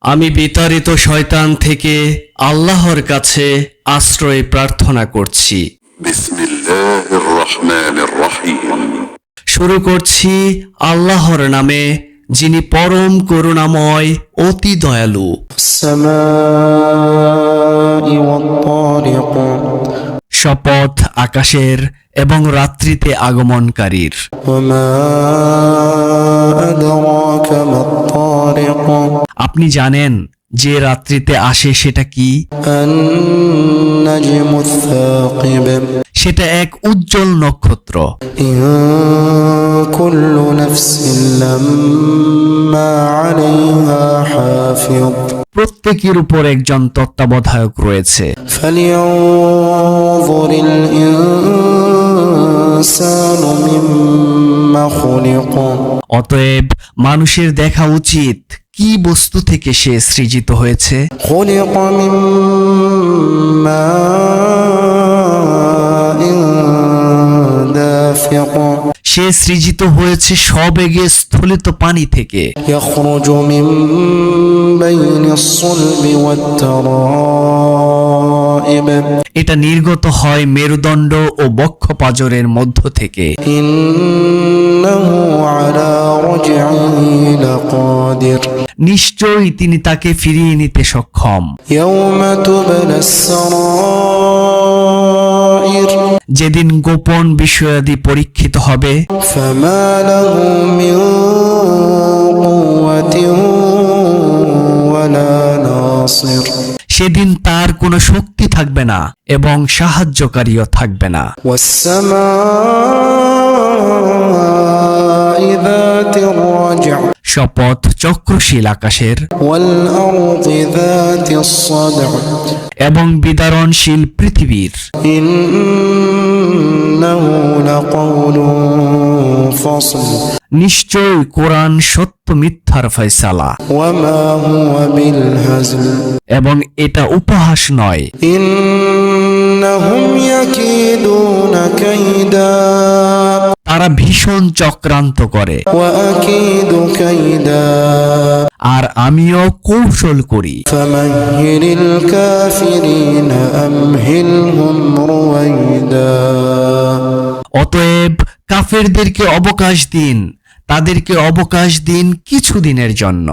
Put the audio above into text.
আমি বিতাড়িত শয়তান থেকে আল্লাহর কাছে আশ্রয় প্রার্থনা করছি। শুরু করছি আল্লাহর নামে যিনি পরম করুণাময় অতি দয়ালু। শপথ আকাশের এবং রাত্রিতে আগমনকারীর। আপনি জানেন যে রাত্রিতে আসে সেটা কি? সেটা এক উজ্জ্বল নক্ষত্র। প্রত্যেকের উপর একজন তত্ত্বাবধায়ক রয়েছে। অতএব মানুষের দেখা উচিত কি বস্তু থেকে সে সৃজিত হয়েছে خلق من ماء دافق সে সৃজিত হয়েছে সবেগে স্থলিত পানি থেকে يخرج من بين الصلب والترائب এটা নির্গত হয় মেরুদণ্ড ও বক্ষ পাজরের মধ্য থেকে إنه على رجعه لقادر নিশ্চয়ই তিনি তাকে ফিরিয়ে নিতে সক্ষম يوم تبلى السرائر যেদিন গোপন বিষয়াদি পরীক্ষিত হবে فما له من قوة ولا ناصر সেদিন তার কোনো শক্তি থাকবে না এবং সাহায্যকারীও থাকবে না। শপথ চক্রশীল আকাশের এবং বিদারণশীল পৃথিবীর। নিশ্চয় কোরআন সত্য মিথ্যার ফয়সালা। এবং এটা উপহাস নয়। তারা ভীষণ চক্রান্ত করে। আর আমিও কৌশল করি। অতএব কাফেরদেরকে অবকাশ দিন তাদেরকে অবকাশ দিন কিছুদিনের জন্য।